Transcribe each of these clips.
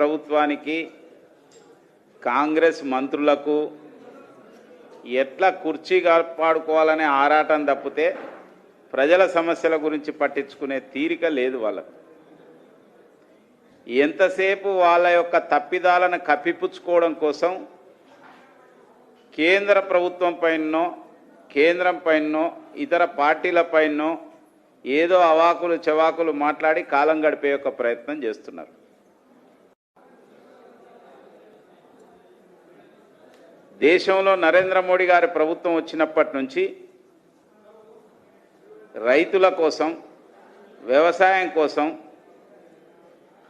ప్రభుత్వానికి కాంగ్రెస్ మంత్రులకు ఎట్లా కుర్చీ కాపాడుకోవాలనే ఆరాటం తప్పితే ప్రజల సమస్యల గురించి పట్టించుకునే తీరిక లేదు వాళ్ళకు. ఎంతసేపు వాళ్ళ యొక్క తప్పిదాలను కప్పిపుచ్చుకోవడం కోసం కేంద్ర ప్రభుత్వం పైనో కేంద్రం పైనో ఇతర పార్టీల పైనో ఏదో అవాకులు చెవాకులు మాట్లాడి కాలం గడిపే యొక్క ప్రయత్నం చేస్తున్నారు. దేశంలో నరేంద్ర మోడీ గారి ప్రభుత్వం వచ్చినప్పటి నుంచి రైతుల కోసం వ్యవసాయం కోసం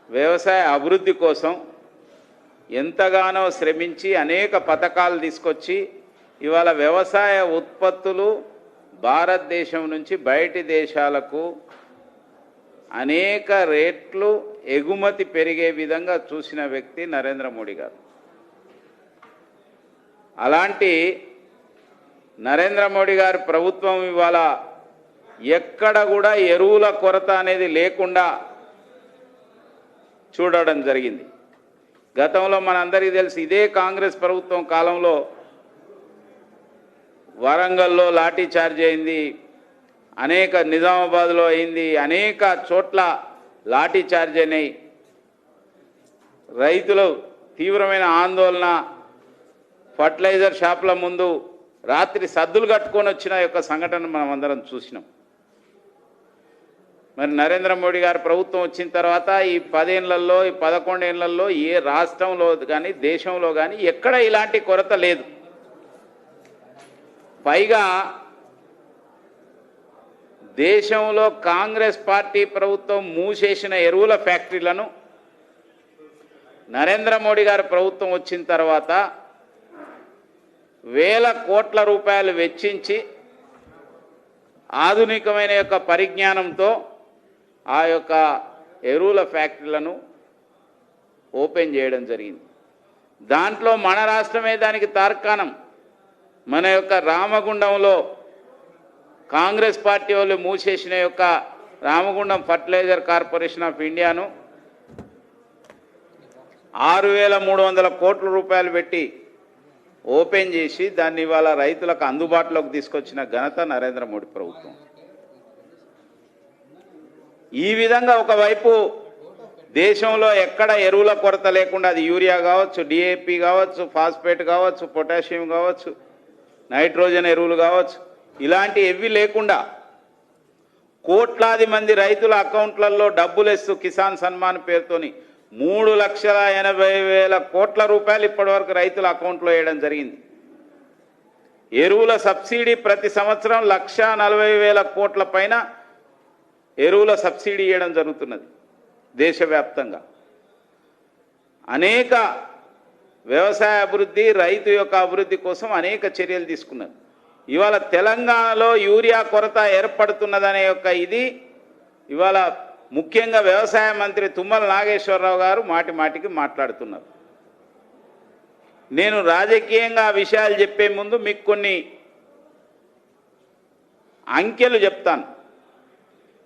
వ్యవసాయ అభివృద్ధి కోసం ఎంతగానో శ్రమించి అనేక పథకాలు తీసుకొచ్చి ఇవాళ వ్యవసాయ ఉత్పత్తులు భారతదేశం నుంచి బయటి దేశాలకు అనేక రేట్లు ఎగుమతి పెరిగే విధంగా చూసిన వ్యక్తి నరేంద్ర మోడీ గారు. అలాంటి నరేంద్ర మోడీ గారి ప్రభుత్వం ఇవాళ ఎక్కడ కూడా ఎరువుల కొరత అనేది లేకుండా చూడడం జరిగింది. గతంలో మనందరికీ తెలిసి ఇదే కాంగ్రెస్ ప్రభుత్వం కాలంలో వరంగల్లో లాఠీ చార్జ్ అయింది అనేక నిజామాబాద్లో అయింది అనేక చోట్ల లాఠీ చార్జ్ అయినాయి. రైతులు తీవ్రమైన ఆందోళన ఫర్టిలైజర్ షాపుల ముందు రాత్రి సద్దులు కట్టుకొని వచ్చిన యొక్క సంఘటన మనం అందరం చూసినాం. మరి నరేంద్ర మోడీ గారు ప్రభుత్వం వచ్చిన తర్వాత ఈ పదేళ్ళలో ఈ పదకొండేళ్ళలో ఏ రాష్ట్రంలో కానీ దేశంలో కానీ ఎక్కడ ఇలాంటి కొరత లేదు. పైగా దేశంలో కాంగ్రెస్ పార్టీ ప్రభుత్వం మూసేసిన ఎరువుల ఫ్యాక్టరీలను నరేంద్ర మోడీ గారు ప్రభుత్వం వచ్చిన తర్వాత వేల కోట్ల రూపాయలు వెచ్చించి ఆధునికమైన యొక్క పరిజ్ఞానంతో ఆ యొక్క ఎరువుల ఫ్యాక్టరీలను ఓపెన్ చేయడం జరిగింది. దాంట్లో మన రాష్ట్రమే దానికి తార్కాణం. మన యొక్క రామగుండంలో కాంగ్రెస్ పార్టీ వాళ్ళు మూసేసిన యొక్క రామగుండం ఫర్టిలైజర్ కార్పొరేషన్ ఆఫ్ ఇండియాను ఆరు వేల మూడు వందల కోట్ల రూపాయలు పెట్టి ఓపెన్ చేసి దాన్ని ఇవాళ రైతులకు అందుబాటులోకి తీసుకొచ్చిన ఘనత నరేంద్ర మోడీ ప్రభుత్వం. ఈ విధంగా ఒకవైపు దేశంలో ఎక్కడ ఎరువుల కొరత లేకుండా అది యూరియా కావచ్చు డిఏపి కావచ్చు ఫాస్ఫేట్ కావచ్చు పొటాషియం కావచ్చు నైట్రోజన్ ఎరువులు కావచ్చు ఇలాంటి ఎవి లేకుండా కోట్లాది మంది రైతుల అకౌంట్లలో డబ్బులు ఇస్తూ కిసాన్ సన్మాన్ పేరుతోని మూడు లక్షల ఎనభై వేల కోట్ల రూపాయలు ఇప్పటివరకు రైతుల అకౌంట్లో వేయడం జరిగింది. ఎరువుల సబ్సిడీ ప్రతి సంవత్సరం లక్ష నలభై వేల కోట్ల పైన ఎరువుల సబ్సిడీ ఇవ్వడం జరుగుతున్నది దేశవ్యాప్తంగా. అనేక వ్యవసాయ అభివృద్ధి రైతు యొక్క అభివృద్ధి కోసం అనేక చర్యలు తీసుకున్నారు. ఇవాళ తెలంగాణలో యూరియా కొరత ఏర్పడుతున్నదనే యొక్క ఇది ఇవాళ ముఖ్యంగా వ్యవసాయ మంత్రి తుమ్మల నాగేశ్వరరావు గారు మాటి మాటికి మాట్లాడుతున్నారు. నేను రాజకీయంగా విషయాలు చెప్పే ముందు మీకు కొన్ని అంకెలు చెప్తాను.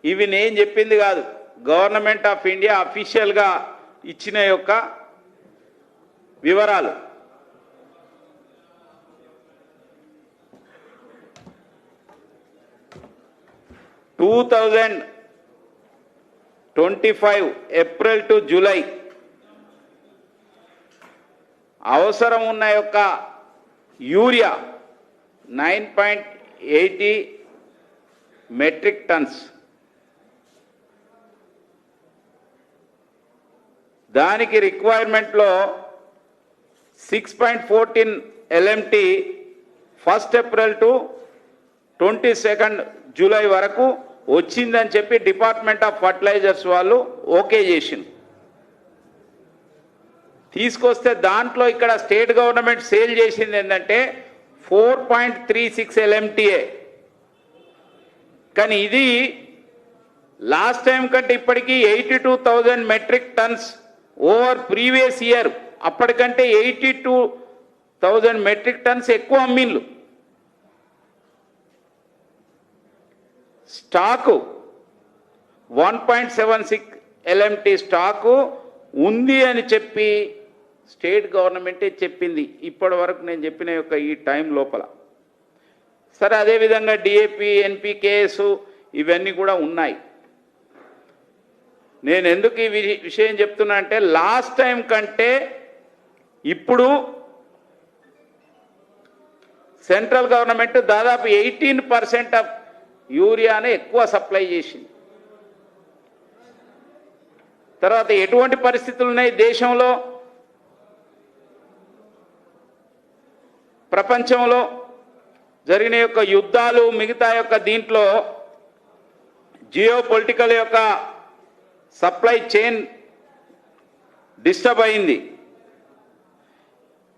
ఇవి నేను చెప్పింది కాదు. గవర్నమెంట్ ఆఫ్ ఇండియా అఫీషియల్గా ఇచ్చిన యొక్క వివరాలు. Two thousand twenty five April to July అవసరం ఉన్న యొక్క urea nine point eighty metric tons. దానికి రిక్వైర్మెంట్లో six point fourteen LMT first April to twenty second July వరకు వచ్చిందని చెప్పి డిపార్ట్మెంట్ ఆఫ్ ఫర్టిలైజర్స్ వాళ్ళు ఓకే చేసింది తీసుకొస్తే దాంట్లో ఇక్కడ స్టేట్ గవర్నమెంట్ సేల్ చేసింది ఏంటంటే ఫోర్ పాయింట్ త్రీ సిక్స్ ఎల్ఎంటీఏ. కానీ ఇది లాస్ట్ టైం కంటే ఇప్పటికీ eighty two thousand metric tons over previous year. అప్పటికంటే eighty two thousand metric tons ఎక్కువ అమ్మిన్లు stock. One point seven six LMT stock ఉంది అని చెప్పి స్టేట్ గవర్నమెంటే చెప్పింది. ఇప్పటి వరకు నేను చెప్పిన యొక్క ఈ టైం లోపల. సరే అదేవిధంగా డిఏపి ఎన్పికేఎస్ ఇవన్నీ కూడా ఉన్నాయి. నేను ఎందుకు ఈ విషయం చెప్తున్నా అంటే లాస్ట్ టైం కంటే ఇప్పుడు సెంట్రల్ గవర్నమెంట్ దాదాపు ఎయిటీన్ పర్సెంట్ ఆఫ్ యూరియానే ఎక్కువ సప్లై చేసింది. తర్వాత ఎటువంటి పరిస్థితులు ఉన్నాయి దేశంలో? ప్రపంచంలో జరిగిన యొక్క యుద్ధాలు మిగతా యొక్క దీంట్లో జియో పొలిటికల్ యొక్క సప్లై చైన్ డిస్టర్బ్ అయింది.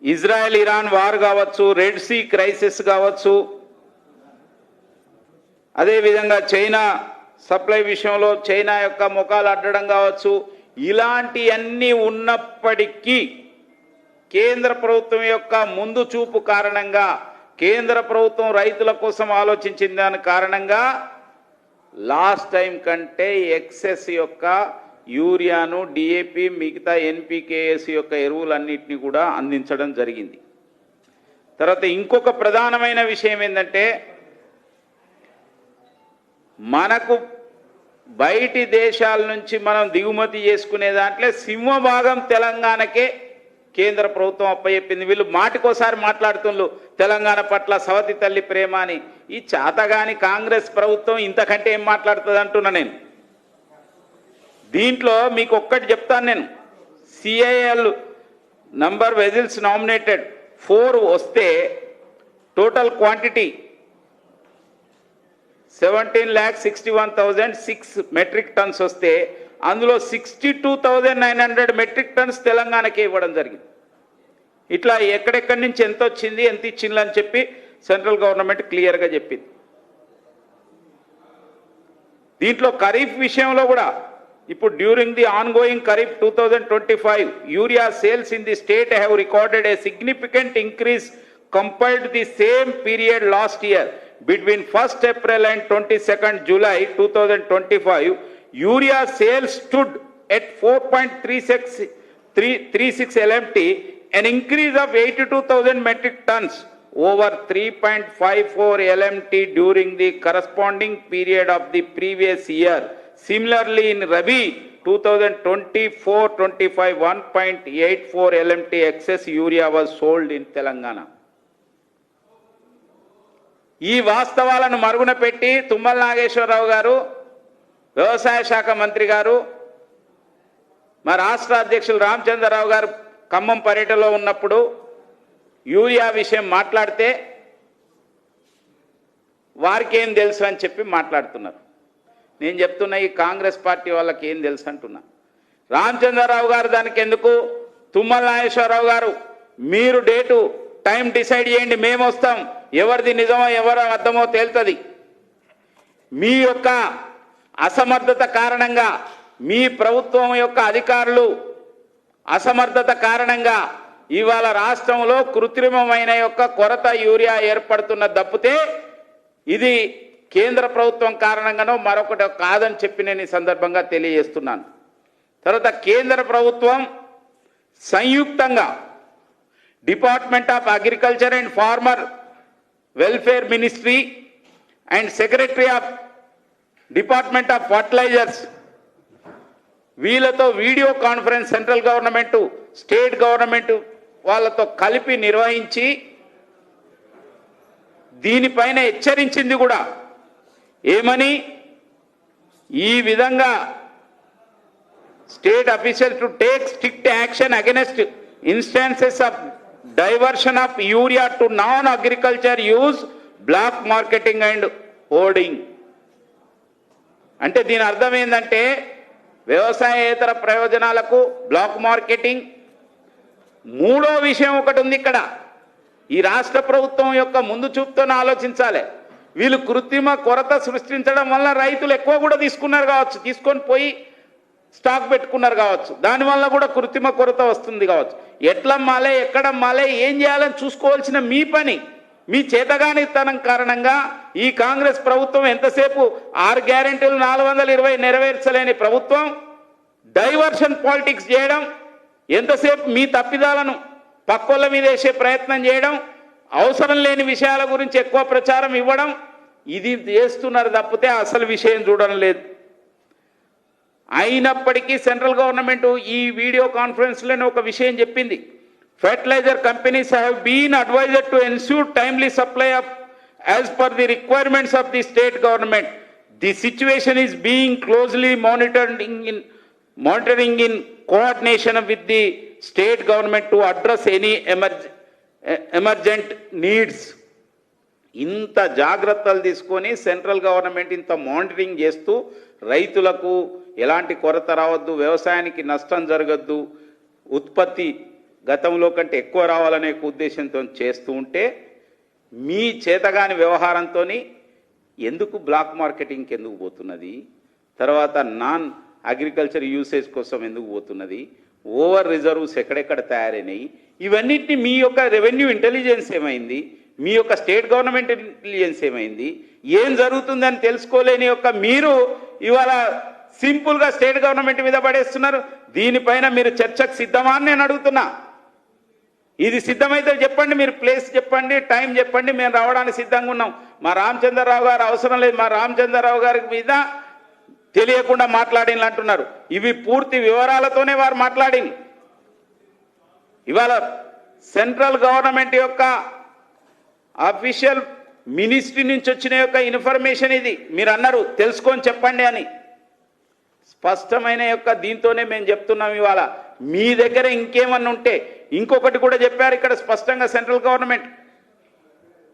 ఇజ్రాయెల్ ఇరాన్ వార్ కావచ్చు రెడ్ సీ క్రైసిస్ కావచ్చు అదేవిధంగా చైనా సప్లై విషయంలో చైనా యొక్క ముఖాలు అడ్డడం కావచ్చు ఇలాంటివన్నీ ఉన్నప్పటికీ కేంద్ర ప్రభుత్వం యొక్క ముందు చూపు కారణంగా కేంద్ర ప్రభుత్వం రైతుల కోసం ఆలోచించిన దాని కారణంగా లాస్ట్ టైం కంటే ఎక్సెస్ యొక్క యూరియాను డిఏపి మిగతా ఎన్పికేఎస్ యొక్క ఎరువులన్నింటినీ కూడా అందించడం జరిగింది. తర్వాత ఇంకొక ప్రధానమైన విషయం ఏంటంటే మనకు బయటి దేశాల నుంచి మనం దిగుమతి చేసుకునే దాంట్లో సింహ భాగం తెలంగాణకే కేంద్ర ప్రభుత్వం అప్పచెప్పింది. వీళ్ళు మాటికోసారి మాట్లాడుతుండ్రు తెలంగాణ పట్ల సవతి తల్లి ప్రేమ అని. ఈ చాతగాని కాంగ్రెస్ ప్రభుత్వం ఇంతకంటే ఏం మాట్లాడుతుంది అంటున్నా నేను. దీంట్లో మీకు ఒక్కటి చెప్తాను నేను. CIL number vessels nominated four వస్తే total quantity seventeen lakh sixty one thousand six metric tons వస్తే అందులో sixty two thousand nine hundred metric tons తెలంగాణకే ఇవ్వడం జరిగింది. ఇట్లా ఎక్కడెక్కడి నుంచి ఎంత వచ్చింది ఎంత ఇచ్చిందని చెప్పి సెంట్రల్ గవర్నమెంట్ క్లియర్గా చెప్పింది. దీంట్లో ఖరీఫ్ విషయంలో కూడా ఇప్పుడు during the ongoing kharif two thousand twenty five urea sales in the state have recorded a significant increase compared the same period last year. between 1st April and 22nd July 2025, urea sales stood at 4.36 LMT, an increase of 82,000 metric tons over 3.54 LMT during the corresponding period of the previous year. Similarly, in Rabi 2024-25, 1.84 LMT excess urea was sold in Telangana. ఈ వాస్తవాలను మరుగున పెట్టి తుమ్మల నాగేశ్వరరావు గారు వ్యవసాయ శాఖ మంత్రి గారు మా రాష్ట్ర అధ్యక్షులు రామచంద్రరావు గారు ఖమ్మం పర్యటనలో ఉన్నప్పుడు యూరియా విషయం మాట్లాడితే వారికి ఏం తెలుసు అని చెప్పి మాట్లాడుతున్నారు. నేను చెప్తున్నా ఈ కాంగ్రెస్ పార్టీ వాళ్ళకి ఏం తెలుసు అంటున్నా. రామచంద్రరావు గారు దానికి ఎందుకు? తుమ్మల నాగేశ్వరరావు గారు మీరు డేటు టైం డిసైడ్ చేయండి మేము వస్తాం. ఎవరిది నిజమో ఎవరు అర్థమో తేలుతుంది. మీ యొక్క అసమర్థత కారణంగా మీ ప్రభుత్వం యొక్క అధికారులు అసమర్థత కారణంగా ఇవాళ రాష్ట్రంలో కృత్రిమమైన యొక్క కొరత యూరియా ఏర్పడుతున్న తప్పితే ఇది కేంద్ర ప్రభుత్వం కారణంగానో మరొకటి కాదని చెప్పి నేను ఈ సందర్భంగా తెలియజేస్తున్నాను. తర్వాత కేంద్ర ప్రభుత్వం సంయుక్తంగా department of agriculture and farmer welfare ministry and secretary of department of fertilisers వీళ్ళతో video conference central government state government వాళ్ళతో కలిపి నిర్వహించి దీనిపైన హెచ్చరించింది కూడా. ఏమని? ఈ విధంగా state official to take strict action against instances of diversion of urea to non agriculture use black marketing and hoarding అంటే దీని అర్థం ఏంటంటే వ్యవసాయేతర ప్రయోజనాలకు బ్లాక్ మార్కెటింగ్ మూడో విషయం ఒకటి ఉంది ఇక్కడ. ఈ రాష్ట్ర ప్రభుత్వం యొక్క ముందు చూపుతోనే ఆలోచించాలి. వీళ్ళు కృత్రిమ కొరత సృష్టించడం వల్ల రైతులు ఎక్కువ కూడా తీసుకున్నారు కావచ్చు తీసుకొని పోయి స్టాక్ పెట్టుకున్నారు కావచ్చు. దానివల్ల కూడా కృత్రిమ కొరత వస్తుంది కావచ్చు. ఎట్లా మాలే ఎక్కడ మాలే ఏం చేయాలని చూసుకోవాల్సిన మీ పని. మీ చేతగానితనం కారణంగా ఈ కాంగ్రెస్ ప్రభుత్వం ఎంతసేపు ఆరు గ్యారెంటీలు నాలుగు వందల ఇరవై నెరవేర్చలేని ప్రభుత్వం డైవర్షన్ పాలిటిక్స్ చేయడం ఎంతసేపు మీ తప్పిదాలను పక్కోళ్ళ మీద వేసే ప్రయత్నం చేయడం అవసరం లేని విషయాల గురించి ఎక్కువ ప్రచారం ఇవ్వడం ఇది చేస్తున్నారు తప్పితే అసలు విషయం చూడడం లేదు. అయినప్పటికీ సెంట్రల్ గవర్నమెంట్ ఈ వీడియో కాన్ఫరెన్స్లోనే ఒక విషయం చెప్పింది. Fertiliser companies have been advisor to ensure timely supply of as per the requirements of the state government the situation is being closely monitoring in monitoring in coordination with the state government to address any emerge emergent needs ఇంత జాగ్రత్తలు తీసుకొని central government ఇంత monitoring చేస్తూ రైతులకు ఎలాంటి కొరత రావద్దు వ్యవసాయానికి నష్టం జరగద్దు ఉత్పత్తి గతంలో కంటే ఎక్కువ రావాలనే ఉద్దేశంతో చేస్తూ ఉంటే మీ చేతగాని వ్యవహారంతో ఎందుకు బ్లాక్ మార్కెటింగ్కి ఎందుకు పోతున్నది? తర్వాత నాన్ అగ్రికల్చర్ యూసేజ్ కోసం ఎందుకు పోతున్నది? ఓవర్ రిజర్వ్స్ ఎక్కడెక్కడ తయారైనాయి? ఇవన్నిటిని మీ యొక్క రెవెన్యూ ఇంటెలిజెన్స్ ఏమైంది? మీ యొక్క స్టేట్ గవర్నమెంట్ ఇంటెలిజెన్స్ ఏమైంది? ఏం జరుగుతుందని తెలుసుకోలేని యొక్క మీరు ఇవాళ సింపుల్గా స్టేట్ గవర్నమెంట్ మీద పడేస్తున్నారు. దీనిపైన మీరు చర్చకు సిద్ధమా అని నేను అడుగుతున్నా. ఇది సిద్ధమైతే చెప్పండి మీరు ప్లేస్ చెప్పండి టైం చెప్పండి మేము రావడానికి సిద్ధంగా ఉన్నాం. మా రామచంద్రరావు గారు అవసరం లేదు మా రామచంద్రరావు గారి మీద తెలియకుండా మాట్లాడింది అంటున్నారు. ఇవి పూర్తి వివరాలతోనే వారు మాట్లాడింది ఇవాళ సెంట్రల్ గవర్నమెంట్ యొక్క అఫీషియల్ మినిస్ట్రీ నుంచి వచ్చిన యొక్క ఇన్ఫర్మేషన్ ఇది. మీరు అన్నారు తెలుసుకొని చెప్పండి అని. స్పష్టమైన యొక్క దీంతోనే మేము చెప్తున్నాం ఇవాళ. మీ దగ్గర ఇంకేమన్నా ఉంటే ఇంకొకటి కూడా చెప్పారు ఇక్కడ స్పష్టంగా సెంట్రల్ గవర్నమెంట్.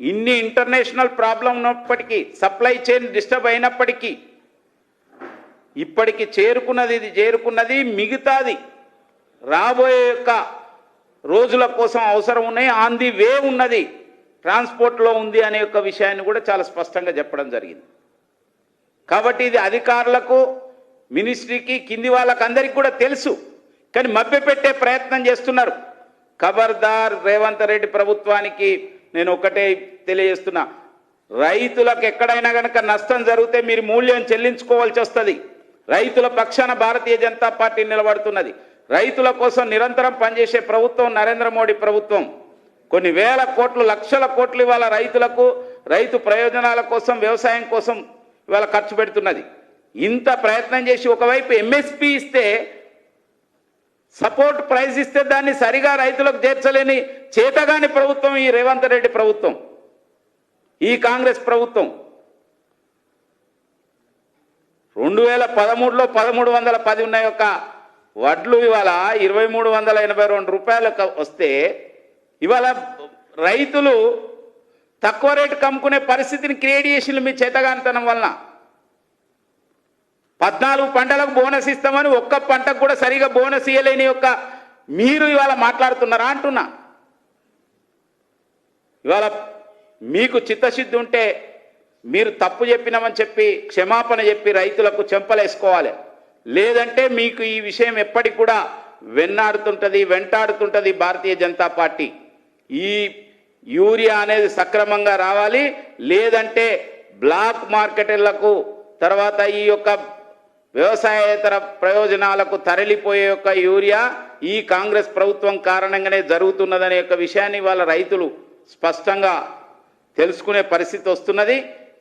ఇన్ని ఇంటర్నేషనల్ ప్రాబ్లం ఉన్నప్పటికీ సప్లై చైన్ డిస్టర్బ్ అయినప్పటికీ ఇప్పటికి చేరుకున్నది ఇది చేరుకున్నది మిగతాది రాబోయే యొక్క రోజుల కోసం అవసరం ఉన్నాయి. ఆన్ ది వే ఉన్నది ట్రాన్స్పోర్ట్లో ఉంది అనే యొక్క విషయాన్ని కూడా చాలా స్పష్టంగా చెప్పడం జరిగింది. కాబట్టి ఇది అధికారులకు మినిస్ట్రీకి కింది వాళ్ళకందరికీ కూడా తెలుసు. కానీ మభ్యపెట్టే ప్రయత్నం చేస్తున్నారు. ఖబర్దార్ రేవంత్ రెడ్డి ప్రభుత్వానికి నేను ఒకటే తెలియజేస్తున్నా. రైతులకు ఎక్కడైనా కనుక నష్టం జరిగితే మీరు మూల్యం చెల్లించుకోవాల్సి వస్తుంది. రైతుల పక్షాన భారతీయ జనతా పార్టీ నిలబడుతున్నది. రైతుల కోసం నిరంతరం పనిచేసే ప్రభుత్వం నరేంద్ర మోడీ ప్రభుత్వం. కొన్ని వేల కోట్లు లక్షల కోట్లు ఇవాళ రైతులకు రైతు ప్రయోజనాల కోసం వ్యవసాయం కోసం ఇవాళ ఖర్చు పెడుతున్నది. ఇంత ప్రయత్నం చేసి ఒకవైపు ఎంఎస్పి ఇస్తే సపోర్ట్ ప్రైజ్ ఇస్తే దాన్ని సరిగా రైతులకు చేర్చలేని చేతగాని ప్రభుత్వం ఈ రేవంత్ రెడ్డి ప్రభుత్వం ఈ కాంగ్రెస్ ప్రభుత్వం. రెండు వేల పదమూడులో పదమూడు వందల పది ఉన్న యొక్క వడ్లు ఇవాళ ఇరవై మూడు వందల ఎనభై రెండు రూపాయలకు వస్తే ఇవాళ రైతులు తక్కువ రేటు కమ్ముకునే పరిస్థితిని క్రియేట్ చేసిండ్రు మీ చేతగానితనం వలన. పద్నాలుగు పంటలకు బోనస్ ఇస్తామని ఒక్క పంటకు కూడా సరిగా బోనస్ ఇవ్వలేని యొక్క మీరు ఇవాళ మాట్లాడుతున్నారా అంటున్నా. ఇవాళ మీకు చిత్తశుద్ధి ఉంటే మీరు తప్పు చెప్పినామని చెప్పి క్షమాపణ చెప్పి రైతులకు చెంపలేసుకోవాలి. లేదంటే మీకు ఈ విషయం ఎప్పటికి కూడా వెన్నాడుతుంటుంది వెంటాడుతుంటుంది భారతీయ జనతా పార్టీ. ఈ యూరియా అనేది సక్రమంగా రావాలి లేదంటే బ్లాక్ మార్కెట్లకు తర్వాత ఈ యొక్క వ్యవసాయేతర ప్రయోజనాలకు తరలిపోయే యొక్క యూరియా ఈ కాంగ్రెస్ ప్రభుత్వం కారణంగానే జరుగుతున్నదనే యొక్క విషయాన్ని వాళ్ళ రైతులు స్పష్టంగా తెలుసుకునే పరిస్థితి వస్తున్నది.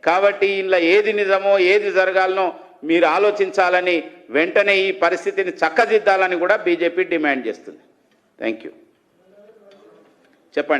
కాబట్టి ఇందులో ఏది నిజమో ఏది జరగాలనో మీరు ఆలోచించాలని వెంటనే ఈ పరిస్థితిని చక్కదిద్దాలని కూడా బీజేపీ డిమాండ్ చేస్తుంది. థ్యాంక్ యూ చెప్పండి.